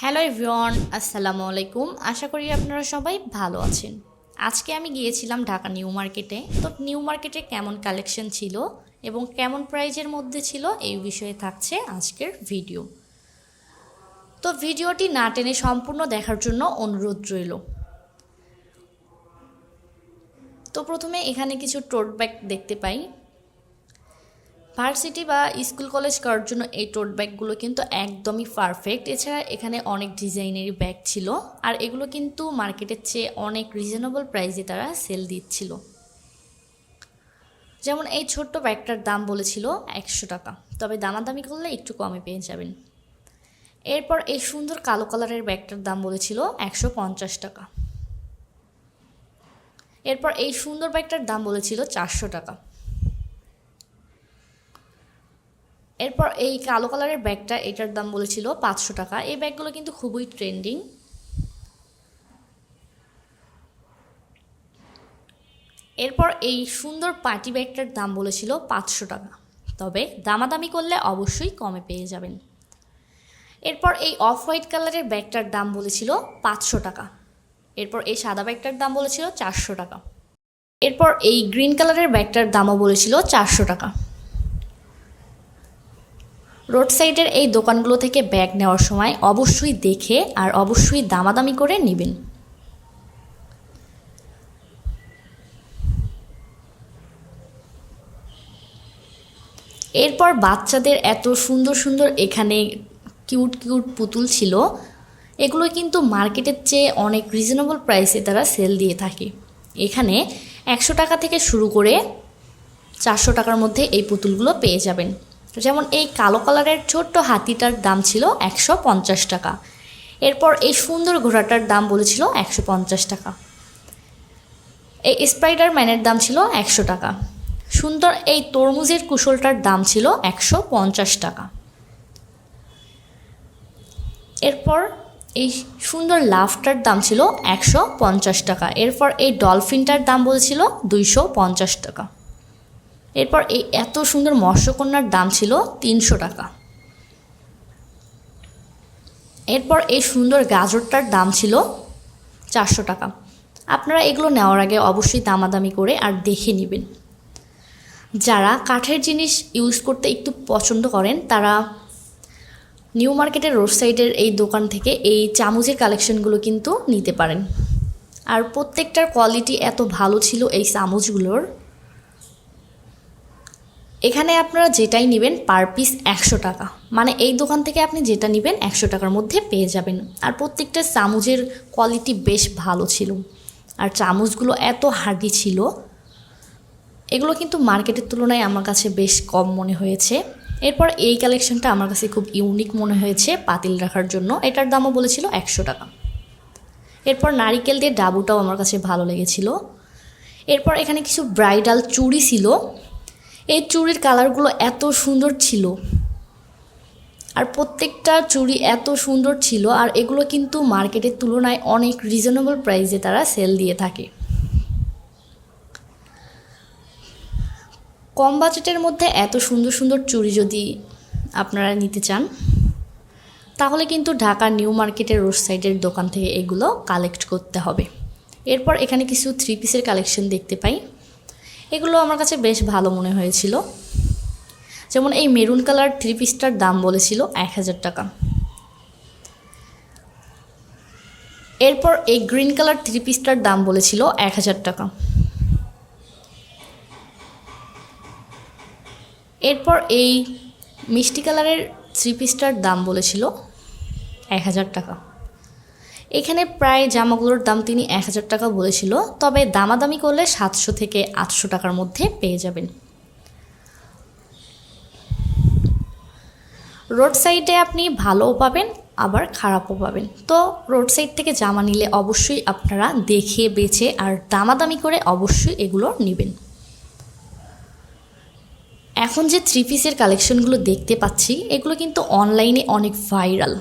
Hello everyone, আসসালামু আলাইকুম। আশা করি আপনারা সবাই ভালো আছেন। আজকে আমি গিয়েছিলাম ঢাকা নিউ মার্কেটে। তো নিউ মার্কেটে কেমন কালেকশন ছিল এবং কেমন প্রাইজের মধ্যে ছিল এই বিষয়ে থাকছে আজকের ভিডিও। তো ভিডিওটি না টেনে সম্পূর্ণ দেখার জন্য অনুরোধ রইল। তো প্রথমে এখানে কিছু টোট ব্যাগ দেখতে পাই। ভার্সিটি বা স্কুল কলেজ করার জন্য এই টোট ব্যাগগুলো কিন্তু একদমই পারফেক্ট এছাড়া এখানে অনেক ডিজাইনেরই ব্যাগ ছিল, আর এগুলো কিন্তু মার্কেটের চেয়ে অনেক রিজনেবল প্রাইসে তারা সেল দিচ্ছিল। যেমন এই ছোট্ট ব্যাগটার দাম বলেছিল একশো টাকা, তবে দামাদামি করলে একটু কমে পেয়ে যাবেন। এরপর এই সুন্দর কালো কালারের ব্যাগটার দাম বলেছিল একশো পঞ্চাশ টাকা। এরপর এই সুন্দর ব্যাগটার দাম বলেছিল চারশো টাকা। এরপর এই কালো কালারের ব্যাগটা এটার দাম বলেছিল পাঁচশো টাকা। এই ব্যাগগুলো কিন্তু খুবই ট্রেন্ডিং। এরপর এই সুন্দর পার্টি ব্যাগটার দাম বলেছিল পাঁচশো টাকা। তবে দামাদামি করলে অবশ্যই কমে পেয়ে যাবেন। এরপর এই অফ হোয়াইট কালারের ব্যাগটার দাম বলেছিল পাঁচশো টাকা। এরপর এই সাদা ব্যাগটার দাম বলেছিল চারশো টাকা। এরপর এই গ্রিন কালারের ব্যাগটার দামও বলেছিল চারশো টাকা। রোড সাইডের এই দোকানগুলো থেকে ব্যাগ নেওয়ার সময় অবশ্যই দেখে আর অবশ্যই দামাদামি করে নেবেন। এরপর বাচ্চাদের এত সুন্দর সুন্দর এখানে কিউট কিউট পুতুল ছিল, এগুলো কিন্তু মার্কেটের চেয়ে অনেক রিজনেবল প্রাইসে তারা সেল দিয়ে থাকে। এখানে একশো টাকা থেকে শুরু করে চারশো টাকার মধ্যে এই পুতুলগুলো পেয়ে যাবেন। যেমন এই কালো কালারের ছোট্ট হাতিটার দাম ছিল একশো পঞ্চাশ টাকা। এরপর এই সুন্দর ঘোড়াটার দাম বলেছিল একশো পঞ্চাশ টাকা। এই স্পাইডার ম্যানের দাম ছিল একশো টাকা। সুন্দর এই তরমুজের কুশলটার দাম ছিল একশো পঞ্চাশ টাকা। এরপর এই সুন্দর লাফটার দাম ছিল একশো পঞ্চাশ টাকা। এরপর এই ডলফিনটার দাম বলেছিল দুইশো পঞ্চাশ টাকা। এরপর এই এত সুন্দর মৎস্যকন্যার দাম ছিল তিনশো টাকা। এরপর এই সুন্দর গাজরটার দাম ছিল চারশো টাকা। আপনারা এগুলো নেওয়ার আগে অবশ্যই দামাদামি করে আর দেখে নেবেন। যারা কাঠের জিনিস ইউজ করতে একটু পছন্দ করেন, তারা নিউ মার্কেটের রোড সাইডের এই দোকান থেকে এই চামচের কালেকশনগুলো কিন্তু নিতে পারেন। আর প্রত্যেকটার কোয়ালিটি এত ভালো ছিল এই চামচগুলোর। এখানে আপনারা যেটাই নেবেন পার পিস একশো টাকা। মানে এই দোকান থেকে আপনি যেটা নেবেন একশো টাকার মধ্যে পেয়ে যাবেন। আর প্রত্যেকটা চামচের কোয়ালিটি বেশ ভালো ছিল। আর চামচগুলো এত হার্ডি ছিল। এগুলো কিন্তু মার্কেটের তুলনায় আমার কাছে বেশ কম মনে হয়েছে। এরপর এই কালেকশনটা আমার কাছে খুব ইউনিক মনে হয়েছে পাতিল রাখার জন্য। এটার দামও বলেছিল একশো টাকা। এরপর নারিকেল দিয়ে ডাবুটাও আমার কাছে ভালো লেগেছিল। এরপর এখানে কিছু ব্রাইডাল চুড়ি ছিল। এই চুড়ির কালারগুলো এত সুন্দর ছিল। আর প্রত্যেকটা চুড়ি এত সুন্দর ছিল আর এগুলো কিন্তু মার্কেটের তুলনায় অনেক রিজনেবল প্রাইসে তারা সেল দিয়ে থাকে। কম বাজেটের মধ্যে এত সুন্দর সুন্দর চুড়ি যদি আপনারা নিতে চান, তাহলে কিন্তু ঢাকার নিউ মার্কেটের রোড সাইডের দোকান থেকে এগুলো কালেক্ট করতে হবে। এরপর এখানে কিছু থ্রি পিসের কালেকশন দেখতে পাই। এগুলো আমার কাছে বেশ ভালো মনে হয়েছিল। যেমন এই মেরুন কালার থ্রি পিসটার দাম বলেছিল এক হাজার টাকা। এরপর এই গ্রিন কালার থ্রি পিসটার দাম বলেছিল এক হাজার টাকা। এরপর এই মিষ্টি কালারের থ্রি পিসটার দাম বলেছিল এক হাজার টাকা। এখানে প্রায় জামাগুলোর দাম তিনি এক হাজার টাকা বলেছিল, তবে দামাদামি করলে সাতশো থেকে আটশো টাকার মধ্যে পেয়ে যাবেন। রোড সাইডে আপনি ভালোও পাবেন, আবার খারাপও পাবেন। তো রোড সাইড থেকে জামা নিলে অবশ্যই আপনারা দেখে, বেছে আর দামাদামি করে অবশ্যই এগুলো নেবেন। এখন যে থ্রি পিসের কালেকশনগুলো দেখতে পাচ্ছি, এগুলো কিন্তু অনলাইনে অনেক ভাইরাল।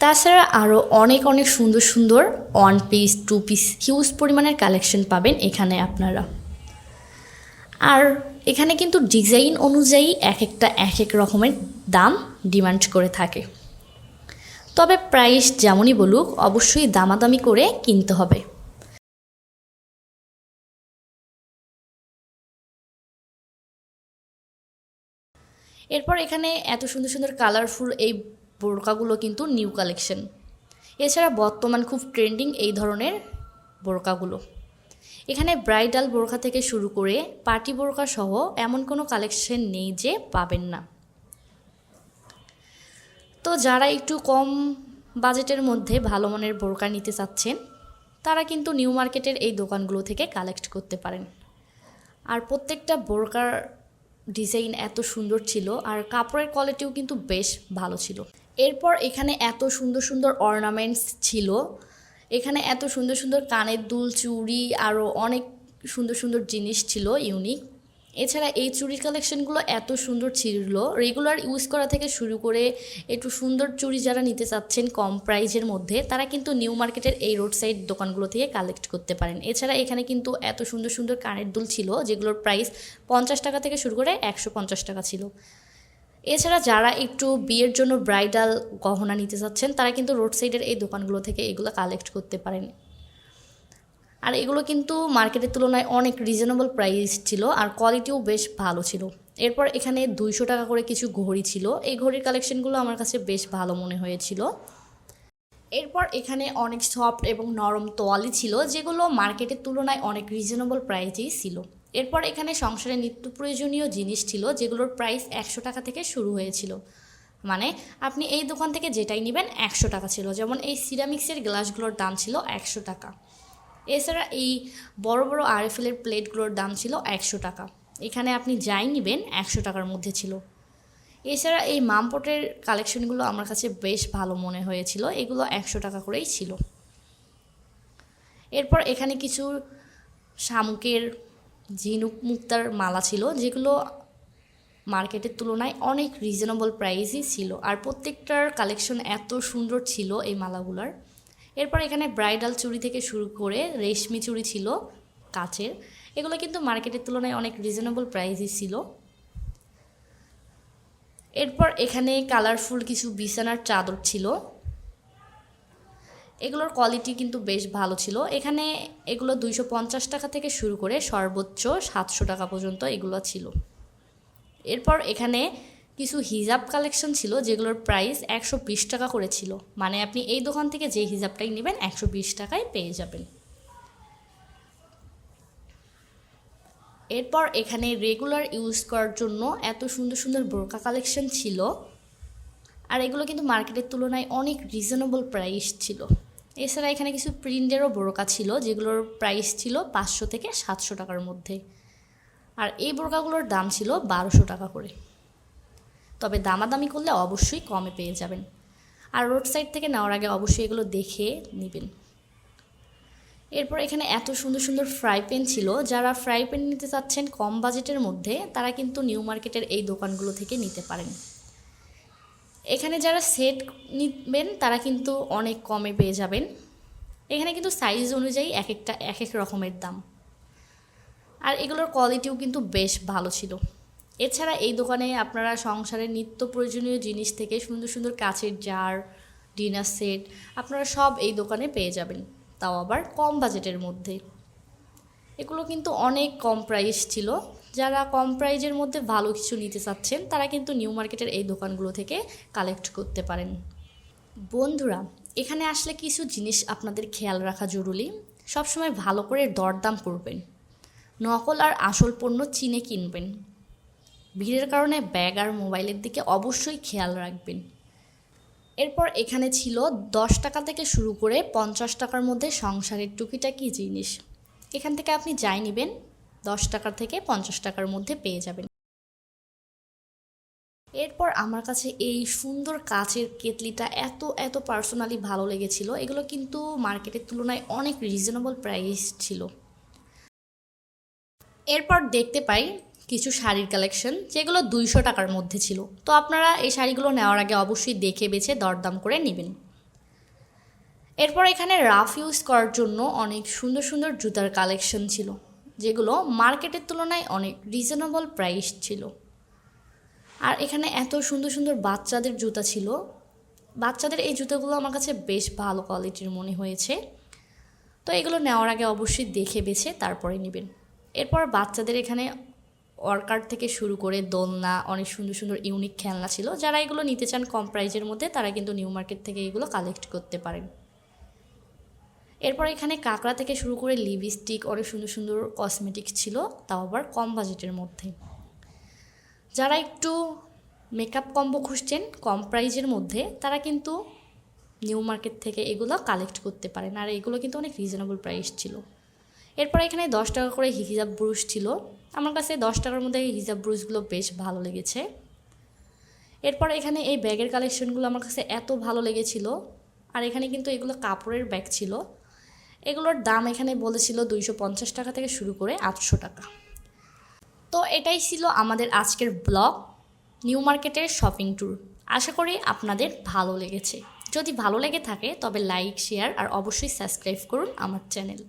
তাছাড়া আরও অনেক অনেক সুন্দর সুন্দর one piece two piece huge পরিমাণের কালেকশন পাবেন এখানে আপনারা। আর এখানে কিন্তু ডিজাইন অনুযায়ী এক একটা এক এক রকমের দাম ডিমান্ড করে থাকে। তবে প্রাইস যেমনই বলুক, অবশ্যই দামাদামি করে কিনতে হবে। এরপর এখানে এত সুন্দর সুন্দর কালারফুল এই বোরকাগুলো কিন্তু নিউ কালেকশন। এছাড়া বর্তমান খুব ট্রেন্ডিং এই ধরনের বোরকাগুলো। এখানে ব্রাইডাল বোরকা থেকে শুরু করে পার্টি বোরকা সহ এমন কোনো কালেকশন নেই যে পাবেন না। তো যারা একটু কম বাজেটের মধ্যে ভালো মানের বোরকা নিতে চাচ্ছেন, তারা কিন্তু নিউ মার্কেটের এই দোকানগুলো থেকে কালেক্ট করতে পারেন। আর প্রত্যেকটা বোরকার ডিজাইন এত সুন্দর ছিল, আর কাপড়ের কোয়ালিটিও কিন্তু বেশ ভালো ছিল। এরপর এখানে এত সুন্দর সুন্দর অর্নামেন্টস ছিল। এখানে এত সুন্দর সুন্দর কানের দুল, চুড়ি আরও অনেক সুন্দর সুন্দর জিনিস ছিল ইউনিক এছাড়া এই চুড়ির কালেকশনগুলো এত সুন্দর ছিল। রেগুলার ইউজ করা থেকে শুরু করে একটু সুন্দর চুড়ি যারা নিতে চাচ্ছেন কম প্রাইজের মধ্যে, তারা কিন্তু নিউ মার্কেটের এই রোড সাইড দোকানগুলো থেকে কালেক্ট করতে পারেন। এছাড়া এখানে কিন্তু এত সুন্দর সুন্দর কানের দুল ছিল, যেগুলোর প্রাইস পঞ্চাশ টাকা থেকে শুরু করে একশো পঞ্চাশ টাকা ছিল। এছাড়া যারা একটু বিয়ের জন্য ব্রাইডাল গহনা নিতে চাচ্ছেন, তারা কিন্তু রোড সাইডের এই দোকানগুলো থেকে এগুলো কালেক্ট করতে পারেন। আর এগুলো কিন্তু মার্কেটের তুলনায় অনেক রিজনেবল প্রাইস ছিল আর কোয়ালিটিও বেশ ভালো ছিল। এরপর এখানে দুইশো টাকা করে কিছু ঘড়ি ছিল। এই ঘড়ির কালেকশনগুলো আমার কাছে বেশ ভালো মনে হয়েছিল। এরপর এখানে অনেক সফট এবং নরম তোয়ালি ছিল, যেগুলো মার্কেটের তুলনায় অনেক রিজনেবল প্রাইসেই ছিল। এরপর এখানে সংসারে নিত্য প্রয়োজনীয় জিনিস ছিল, যেগুলোর প্রাইস একশো টাকা থেকে শুরু হয়েছিল। মানে আপনি এই দোকান থেকে যেটাই নেবেন একশো টাকা ছিল। যেমন এই সিরামিক্সের গ্লাসগুলোর দাম ছিল একশো টাকা। এছাড়া এই বড় বড় আরএফএলের প্লেটগুলোর দাম ছিল একশো টাকা। এখানে আপনি যাই নেবেন একশো টাকার মধ্যে ছিল। এছাড়া এই মামপটের কালেকশনগুলো আমার কাছে বেশ ভালো মনে হয়েছিল। এগুলো একশো টাকা করেই ছিল। এরপর এখানে কিছু শামুকের ঝিনুক মুক্তার মালা ছিল, যেগুলো মার্কেটের তুলনায় অনেক রিজনেবল প্রাইসই ছিল। আর প্রত্যেকটার কালেকশন এত সুন্দর ছিল এই মালাগুলার। এরপর এখানে ব্রাইডাল চুড়ি থেকে শুরু করে রেশমি চুড়ি ছিল কাচের। এগুলো কিন্তু মার্কেটের তুলনায় অনেক রিজনেবল প্রাইসই ছিল। এরপর এখানে কালারফুল কিছু বিছানার চাদর ছিল। এগুলোর কোয়ালিটি কিন্তু বেশ ভালো ছিল। এখানে এগুলো দুইশো পঞ্চাশ টাকা থেকে শুরু করে সর্বোচ্চ সাতশো টাকা পর্যন্ত এগুলো ছিল। এরপর এখানে কিছু হিজাব কালেকশন ছিল যেগুলোর প্রাইস একশো বিশ টাকা করে ছিল। মানে আপনি এই দোকান থেকে যে হিজাবটাই নেবেন একশো বিশ টাকায় পেয়ে যাবেন। এরপর এখানে রেগুলার ইউজ করার জন্য এত সুন্দর সুন্দর বোরকা কালেকশন ছিল। আর এগুলো কিন্তু মার্কেটের তুলনায় অনেক রিজনেবল প্রাইস ছিল। এছাড়া এখানে কিছু প্রিন্টেরও বোরকা ছিল, যেগুলোর প্রাইস ছিল পাঁচশো থেকে সাতশো টাকার মধ্যে। আর এই বোরকাগুলোর দাম ছিল বারোশো টাকা করে। তবে দামাদামি করলে অবশ্যই কমে পেয়ে যাবেন। আর রোড সাইড থেকে নেওয়ার আগে অবশ্যই এগুলো দেখে নেবেন। এরপর এখানে এত সুন্দর সুন্দর ফ্রাই প্যান ছিল। যারা ফ্রাই প্যান নিতে চাচ্ছেন কম বাজেটের মধ্যে, তারা কিন্তু নিউ মার্কেটের এই দোকানগুলো থেকে নিতে পারেন। এখানে যারা সেট নিবেন, তারা কিন্তু অনেক কমে পেয়ে যাবেন। এখানে কিন্তু সাইজ অনুযায়ী এক একটা, এক এক রকমের দাম। আর এগুলোর কোয়ালিটিও কিন্তু বেশ ভালো ছিল। এছাড়া এই দোকানে আপনারা সংসারের নিত্য প্রয়োজনীয় জিনিস থেকে সুন্দর সুন্দর কাচের জার ডিনার সেট আপনারা সব এই দোকানে পেয়ে যাবেন। তাও আবার কম বাজেটের মধ্যে। এগুলো কিন্তু অনেক কম প্রাইস ছিল। যারা কম প্রাইজের মধ্যে ভালো কিছু নিতে চাচ্ছেন, তারা কিন্তু নিউ মার্কেটের এই দোকানগুলো থেকে কালেক্ট করতে পারেন। বন্ধুরা, এখানে আসলে কিছু জিনিস আপনাদের খেয়াল রাখা জরুরি। সবসময় ভালো করে দরদাম করবেন। নকল আর আসল পণ্য চিনে কিনবেন। ভিড়ের কারণে ব্যাগ আর মোবাইলের দিকে অবশ্যই খেয়াল রাখবেন। এরপর এখানে ছিল দশ টাকা থেকে শুরু করে পঞ্চাশ টাকার মধ্যে সংসারের টুকিটাকি জিনিস। এখান থেকে আপনি যাই নেবেন দশ টাকার থেকে পঞ্চাশ টাকার মধ্যে পেয়ে যাবেন। এরপর আমার কাছে এই সুন্দর কাচের কেতলিটা এত এত পার্সোনালি ভালো লেগেছিল। এগুলো কিন্তু মার্কেটের তুলনায় অনেক রিজনেবল প্রাইস ছিল। এরপর দেখতে পাই কিছু শাড়ির কালেকশন যেগুলো দুইশো টাকার মধ্যে ছিল। তো আপনারা এই শাড়িগুলো নেওয়ার আগে অবশ্যই দেখে বেছে দরদাম করে নেবেন। এরপর এখানে রাফ ইউজ করার জন্য অনেক সুন্দর সুন্দর জুতার কালেকশন ছিল। যেগুলো মার্কেটের তুলনায় অনেক রিজনেবল প্রাইস ছিল। আর এখানে এত সুন্দর সুন্দর বাচ্চাদের জুতা ছিল। বাচ্চাদের এই জুতোগুলো আমার কাছে বেশ ভালো কোয়ালিটির মনে হয়েছে। তো এগুলো নেওয়ার আগে অবশ্যই দেখে বেছে তারপরে নেবেন। এরপর বাচ্চাদের এখানে ওয়ার্কার থেকে শুরু করে দোলনা, অনেক সুন্দর সুন্দর ইউনিক খেলনা ছিল। যারা এগুলো নিতে চান কম প্রাইজের মধ্যে, তারা কিন্তু নিউ মার্কেট থেকে এগুলো কালেক্ট করতে পারেন। এরপর এখানে কাঁকড়া থেকে শুরু করে লিপস্টিক, অনেক সুন্দর সুন্দর কসমেটিক ছিল, তাও আবার কম বাজেটের মধ্যে। যারা একটু মেকআপ কম্বো খুঁজছেন, কম প্রাইজের মধ্যে, তারা কিন্তু নিউ মার্কেট থেকে এগুলো কালেক্ট করতে পারেন। আর এগুলো কিন্তু অনেক রিজনেবল প্রাইস ছিল। এরপর এখানে দশ টাকা করে হিজাব ব্রুশ ছিল। আমার কাছে দশ টাকার মধ্যে এই হিজাব ব্রুশগুলো বেশ ভালো লেগেছে। এরপর এখানে এই ব্যাগের কালেকশনগুলো আমার কাছে এত ভালো লেগেছিল। আর এখানে কিন্তু এগুলো কাপড়ের ব্যাগ ছিল। এগুলোর দাম এখানে বলেছিল দুইশো পঞ্চাশ টাকা থেকে শুরু করে আটশো টাকা। তো এটাই ছিল আমাদের আজকের ব্লগ, নিউ মার্কেটের শপিং ট্যুর। আশা করি আপনাদের ভালো লেগেছে। যদি ভালো লেগে থাকে, তবে লাইক, শেয়ার আর অবশ্যই সাবস্ক্রাইব করুন আমার চ্যানেল।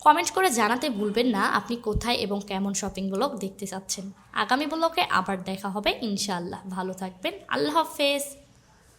কমেন্ট করে জানাতে ভুলবেন না আপনি কোথায় এবং কেমন শপিং ব্লগ দেখতে চাচ্ছেন। আগামী ব্লগে আবার দেখা হবে, ইনশাআল্লাহ। ভালো থাকবেন। আল্লাহ হাফেজ।